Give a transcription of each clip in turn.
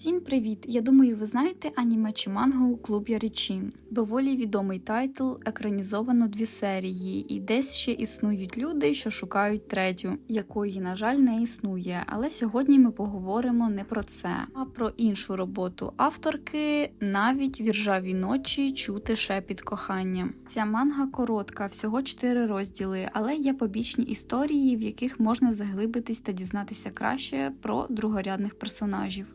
Всім привіт! Я думаю, ви знаєте аніме чи мангу Клуб Яричин. Доволі відомий тайтл, екранізовано дві серії, і десь ще існують люди, що шукають третю, якої, на жаль, не існує. Але сьогодні ми поговоримо не про це, а про іншу роботу авторки. Навіть в іржаві ночі чути шепіт кохання. Ця манга коротка, всього 4 розділи, але є побічні історії, в яких можна заглибитись та дізнатися краще про другорядних персонажів.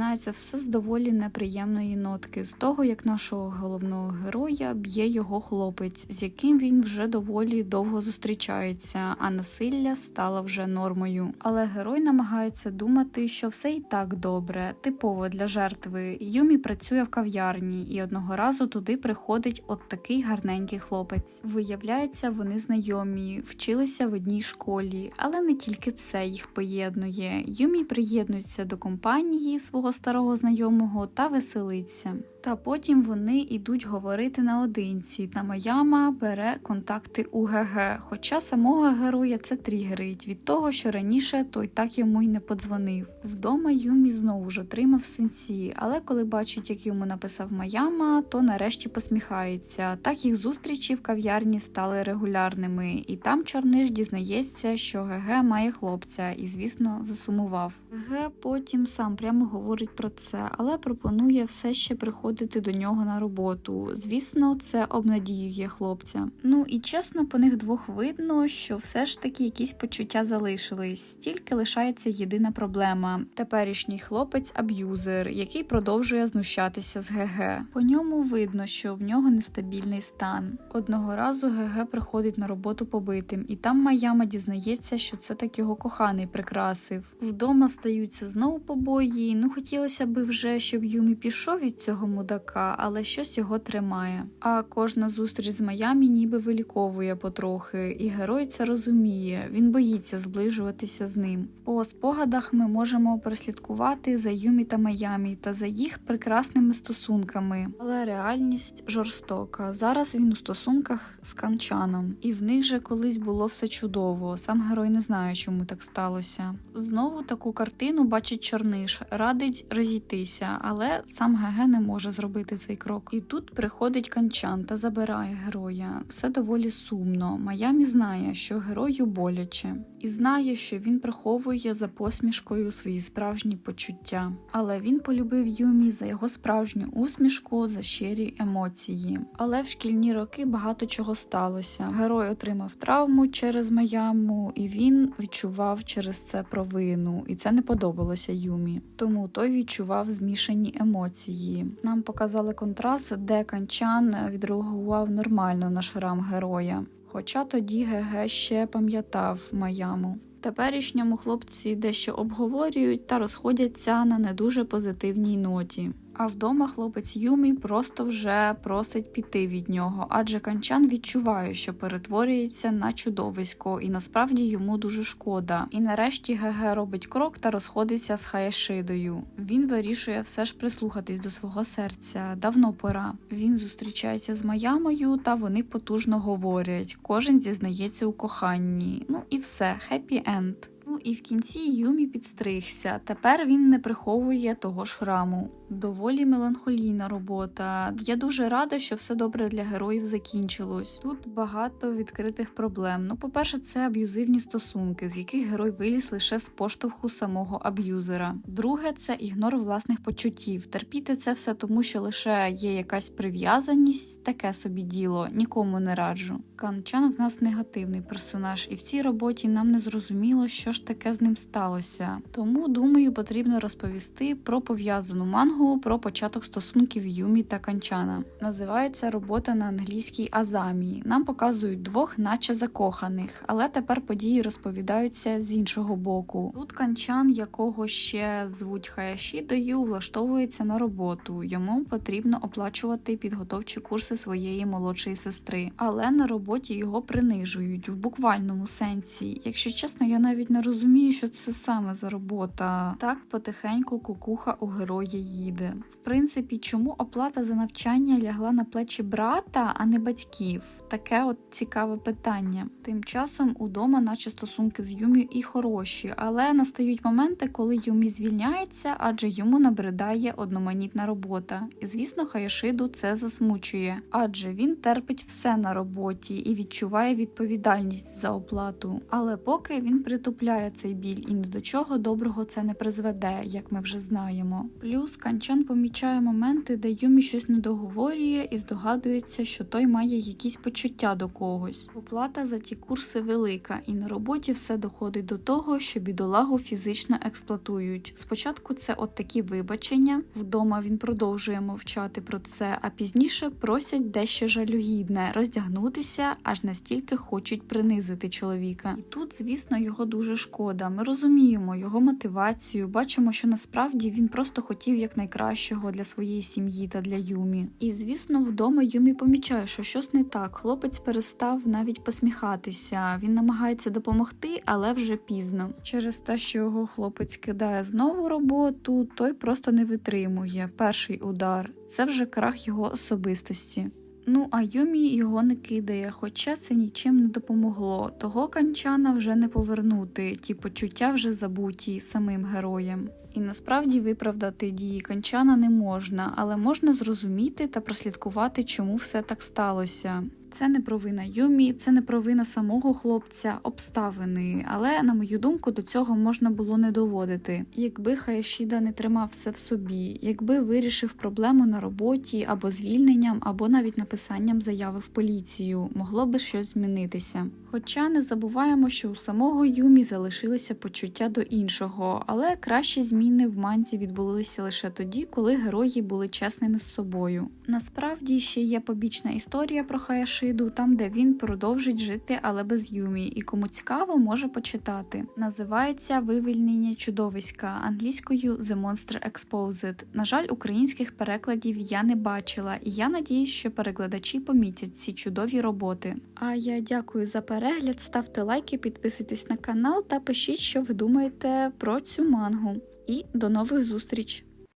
Розпочинається все з доволі неприємної нотки, з того як нашого головного героя б'є його хлопець, з яким він вже доволі довго зустрічається, а насилля стало вже нормою. Але герой намагається думати, що все і так добре, типово для жертви. Юмі працює в кав'ярні, і одного разу туди приходить от такий гарненький хлопець. Виявляється, вони знайомі, вчилися в одній школі, але не тільки це їх поєднує. Юмі приєднується до компанії свого старого знайомого та веселиться. Та потім вони йдуть говорити наодинці, та Маяма бере контакти у ГГ. Хоча самого героя це тригерить від того, що раніше той так йому й не подзвонив. Вдома Юмі знову ж отримав сенсі, але коли бачить, як йому написав Маяма, то нарешті посміхається. Так їх зустрічі в кав'ярні стали регулярними, і там Чорниш дізнається, що ГГ має хлопця, і звісно засумував. ГГ потім сам прямо говорить про це, але пропонує все ще приходити до нього на роботу. Звісно, це обнадіює хлопця. Ну і чесно, по них двох видно, що все ж таки якісь почуття залишились. Тільки лишається єдина проблема: теперішній хлопець аб'юзер, який продовжує знущатися з ГГ. По ньому видно, що в нього нестабільний стан. Одного разу ГГ приходить на роботу побитим, і там Маяма дізнається, що це так його коханий прикрасив. Вдома стаються знову побої. Ну хотілося би вже, щоб Юмі пішов від цього мудака, але щось його тримає. А кожна зустріч з Майамі ніби виліковує потрохи, і герой це розуміє. Він боїться зближуватися з ним. По спогадах ми можемо прослідкувати за Юмі та Майамі та за їх прекрасними стосунками. Але реальність жорстока. Зараз він у стосунках з канчаном, і в них же колись було все чудово. Сам герой не знає, чому так сталося. Знову таку картину бачить Чорниш, радить розійтися, але сам ГГ не може зробити цей крок. І тут приходить канчан та забирає героя. Все доволі сумно. Майамі знає, що герою боляче, і знає, що він приховує за посмішкою свої справжні почуття. Але він полюбив Юмі за його справжню усмішку, за щирі емоції. Але в шкільні роки багато чого сталося. Герой отримав травму через Маяму, і він відчував через це провину, і це не подобалося Юмі. Тому той відчував змішані емоції. Нам показали контраст, де Канчан відреагував нормально на шрам героя. Хоча тоді ГГ ще пам'ятав Маяму. Теперішньому хлопці дещо обговорюють та розходяться на не дуже позитивній ноті. А вдома хлопець Юмі просто вже просить піти від нього, адже канчан відчуває, що перетворюється на чудовисько, і насправді йому дуже шкода. І нарешті ГГ робить крок та розходиться з Хаяшидою. Він вирішує все ж прислухатись до свого серця. Давно пора. Він зустрічається з Маямою, та вони потужно говорять. Кожен зізнається у коханні. Ну і все, хеппі енд. Ну і в кінці Юмі підстригся. Тепер він не приховує того ж храму. Доволі меланхолійна робота. Я дуже рада, що все добре для героїв закінчилось. Тут багато відкритих проблем. Ну, по-перше, це аб'юзивні стосунки, з яких герой виліз лише з поштовху самого аб'юзера. Друге, це ігнор власних почуттів. Терпіти це все тому, що лише є якась прив'язаність, таке собі діло, нікому не раджу. Канчан в нас негативний персонаж, і в цій роботі нам не зрозуміло, що ж таке з ним сталося. Тому думаю, потрібно розповісти про пов'язану мангу про початок стосунків Юмі та Канчана. Називається робота на англійській Азамі. Нам показують двох, наче закоханих, але тепер події розповідаються з іншого боку. Тут канчан, якого ще звуть Хаяшідою, влаштовується на роботу. Йому потрібно оплачувати підготовчі курси своєї молодшої сестри, але на роботі його принижують в буквальному сенсі. Якщо чесно, я навіть не розумію що це саме за робота. Так потихеньку кукуха у героя їде. В принципі, чому оплата за навчання лягла на плечі брата, а не батьків? Таке от цікаве питання. Тим часом удома, наче стосунки з Юмі і хороші, але настають моменти, коли Юмі звільняється, адже йому набридає одноманітна робота. І звісно, Хаяшиду це засмучує, адже він терпить все на роботі і відчуває відповідальність за оплату. Але поки він притупляє цей біль, і ні до чого доброго це не призведе, як ми вже знаємо. Плюс Канчан помічає моменти, де Юмі щось не договорює і здогадується, що той має якісь почуття до когось. Оплата за ті курси велика, і на роботі все доходить до того, що бідолагу фізично експлуатують. Спочатку це от такі вибачення. Вдома він продовжує мовчати про це, а пізніше просять дещо жалюгідне роздягнутися, аж настільки хочуть принизити чоловіка. І тут, звісно, його дуже шкода. Ми розуміємо його мотивацію, бачимо, що насправді він просто хотів якнайкращого для своєї сім'ї та для Юмі. І звісно, вдома Юмі помічає, що щось не так. Хлопець перестав навіть посміхатися. Він намагається допомогти, але вже пізно. Через те, що його хлопець кидає знову роботу, той просто не витримує. Перший удар це вже крах його особистості. Ну, а Юмі його не кидає, хоча це нічим не допомогло. Того канчана вже не повернути, ті почуття вже забуті самим героєм. І насправді виправдати дії канчана не можна, але можна зрозуміти та прослідкувати, чому все так сталося. Це не провина Юмі, це не провина самого хлопця, обставини. Але, на мою думку, до цього можна було не доводити. Якби Хаяшіда не тримав все в собі, якби вирішив проблему на роботі або звільненням, або навіть написанням заяви в поліцію, могло би щось змінитися. Хоча не забуваємо, що у самого Юмі залишилися почуття до іншого, але кращі зміни в манзі відбулися лише тоді, коли герої були чесними з собою. Насправді ще є побічна історія про Хаяшиду, там де він продовжить жити, але без Юмі, і кому цікаво, може почитати. Називається Вивільнення чудовиська англійською The Monster Exposed. На жаль, українських перекладів я не бачила, і я надіюсь, що перекладачі помітять ці чудові роботи. А я дякую за перегляд, ставте лайки, підписуйтесь на канал та пишіть, що ви думаєте про цю мангу. І до нових зустріч!